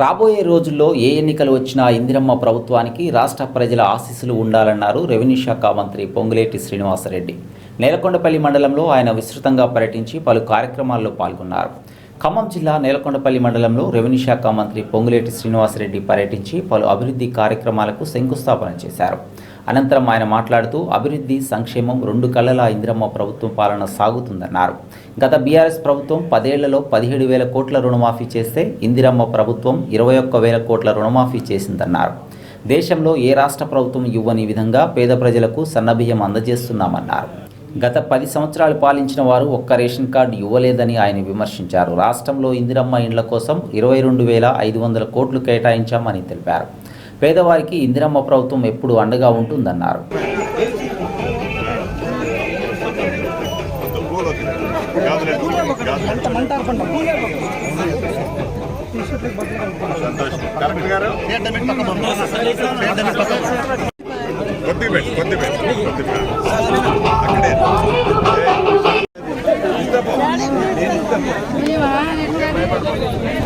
రాబోయే రోజుల్లో ఏ ఎన్నికలు వచ్చినా ఇందిరమ్మ ప్రభుత్వానికి రాష్ట్ర ప్రజల ఆశీస్సులు ఉండాలన్నారు రెవెన్యూ శాఖ మంత్రి పొంగులేటి శ్రీనివాసరెడ్డి. నేలకొండపల్లి మండలంలో ఆయన విస్తృతంగా పర్యటించి పలు కార్యక్రమాల్లో పాల్గొన్నారు. ఖమ్మం జిల్లా నేలకొండపల్లి మండలంలో రెవెన్యూ శాఖ మంత్రి పొంగులేటి శ్రీనివాసరెడ్డి పర్యటించి పలు అభివృద్ధి కార్యక్రమాలకు శంకుస్థాపన చేశారు. అనంతరం ఆయన మాట్లాడుతూ అభివృద్ధి సంక్షేమం రెండు కళ్ళల ఇందిరమ్మ ప్రభుత్వం పాలన సాగుతుందన్నారు. గత బీఆర్ఎస్ ప్రభుత్వం పదేళ్ళలో పదిహేడు వేల కోట్ల రుణమాఫీ చేస్తే ఇందిరమ్మ ప్రభుత్వం ఇరవై ఒక్క వేల కోట్ల రుణమాఫీ చేసిందన్నారు. దేశంలో ఏ రాష్ట్ర ప్రభుత్వం ఇవ్వని విధంగా పేద ప్రజలకు సన్నబియ్యం అందజేస్తున్నామన్నారు. గత పది సంవత్సరాలు పాలించిన వారు ఒక్క రేషన్ కార్డు ఇవ్వలేదని ఆయన విమర్శించారు. రాష్ట్రంలో ఇందిరమ్మ ఇండ్ల కోసం ఇరవై రెండు వేల ఐదు వందల కోట్లు కేటాయించామని తెలిపారు. పేదవారికి ఇందిరమ్మ ప్రభుత్వం ఎప్పుడు అండగా ఉంటుందన్నారు.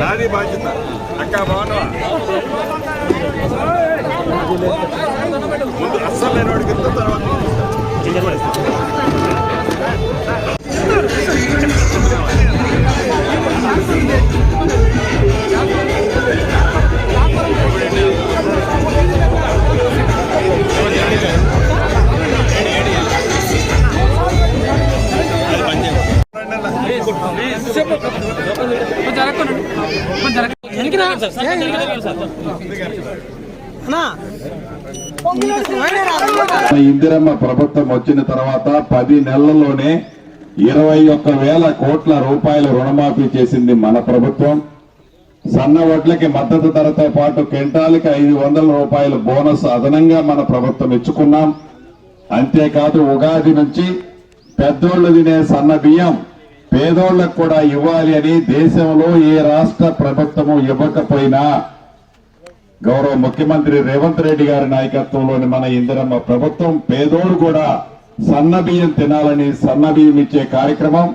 నాది బాధ్యత అక్క బాగున్నావా ముందు అస్సలు లేని వాడికి ఇస్తా తర్వాత మన ఇందిరమ్మ ప్రభుత్వం వచ్చిన తర్వాత పది నెలల్లోనే ఇరవై ఒక్క వేల కోట్ల రూపాయల రుణమాఫీ చేసింది మన ప్రభుత్వం. సన్న వడ్లకి మద్దతు ధరతో పాటు క్వింటాల్కి ఐదు వందల రూపాయల బోనస్ అదనంగా మన ప్రభుత్వం ఇచ్చుకున్నాం. అంతేకాదు ఉగాది నుంచి పెద్దోళ్ళు తినే సన్న బియ్యం పేదోళ్ళకు కూడా ఇవ్వాలి అని దేశంలో ఏ రాష్ట్ర ప్రభుత్వము ఇవ్వకపోయినా గౌరవ ముఖ్యమంత్రి రేవంత్ రెడ్డి గారి నాయకత్వంలోని మన ఇందిరమ్మ ప్రభుత్వం పేదోడు కూడా సన్న బియ్యం తినాలని సన్న బియ్యం ఇచ్చే కార్యక్రమం.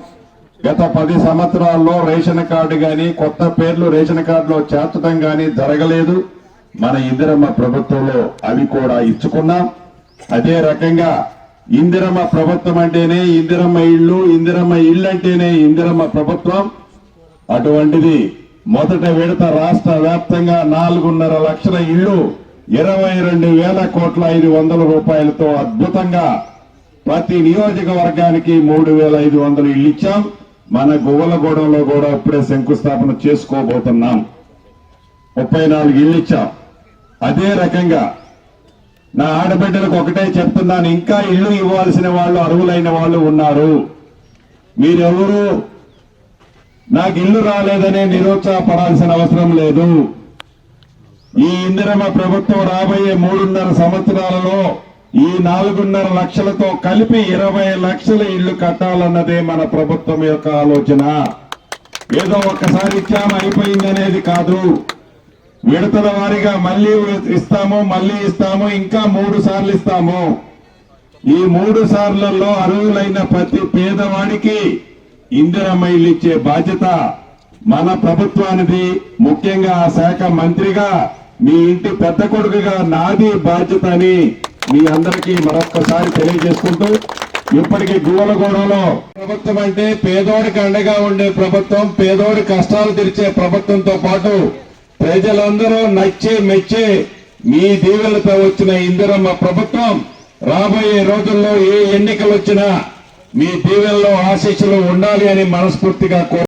గత పది సంవత్సరాల్లో రేషన్ కార్డు గాని కొత్త పేర్లు రేషన్ కార్డులో చేర్చడం గాని జరగలేదు. మన ఇందిరమ్మ ప్రభుత్వంలో అవి కూడా ఇచ్చుకున్నాం. అదే రకంగా ఇందిరమ్మ ప్రభుత్వం అంటేనే ఇందిరమ్మ ఇళ్ళు ఇందిరమ్మ ఇళ్ళు అంటేనే ఇందిరమ్మ ప్రభుత్వం. అటువంటిది మొదట విడత రాష్ట్ర వ్యాప్తంగా నాలుగున్నర లక్షల ఇళ్ళు ఇరవై రెండు వేల కోట్ల ఐదు వందల రూపాయలతో అద్భుతంగా ప్రతి నియోజకవర్గానికి మూడు వేల ఐదు వందలు ఇళ్ళు ఇచ్చాం. మన గువ్వలగూడెంలో కూడా ఇప్పుడే శంకుస్థాపన చేసుకోబోతున్నాం. ముప్పై నాలుగు ఇళ్ళు ఇచ్చాం. అదే రకంగా నా ఆడబిడ్డలకు ఒకటే చెప్తున్నాను ఇంకా ఇల్లు ఇవ్వాల్సిన వాళ్ళు అర్హులైన వాళ్ళు ఉన్నారు. మీరెవరు? నాకు ఇల్లు రాలేదనే నిరుత్సాహపడాల్సిన అవసరం లేదు. ఈ ఇందిరమ ప్రభుత్వం రాబోయే మూడున్నర సంవత్సరాలలో ఈ నాలుగున్నర లక్షలతో కలిపి ఇరవై లక్షల ఇల్లు కట్టాలన్నదే మన ప్రభుత్వం యొక్క ఆలోచన. ఏదో ఒక్కసారి ఇచ్చాము అయిపోయిందనేది కాదు. విడతల వారీగా మళ్ళీ ఇస్తాము మళ్ళీ ఇస్తాము ఇంకా మూడు సార్లు ఇస్తాము. ఈ మూడు సార్లలో అర్హులైన ప్రతి పేదవాడికి ఇందిరమ్మ ఇల్లు ఇచ్చే బాధ్యత మన ప్రభుత్వానికి ముఖ్యంగా ఆ శాఖ మంత్రిగా మీ ఇంటి పెద్ద కొడుకుగా నాది బాధ్యత అని మీ అందరికీ మరొక్కసారి తెలియజేసుకుంటూ ఇప్పటికీ గువ్వలగూడలో ప్రభుత్వం అంటే పేదోడికి అండగా ఉండే ప్రభుత్వం పేదోడి కష్టాలు తీర్చే ప్రభుత్వంతో పాటు ప్రజలందరూ నచ్చే మెచ్చే మీ దీవెలతో వచ్చిన ఇందిరమ్మ ప్రభుత్వం రాబోయే రోజుల్లో ఏ ఎన్నికలు వచ్చినా మీ దీవెనలో ఆశీస్సులు ఉండాలి అని మనస్ఫూర్తిగా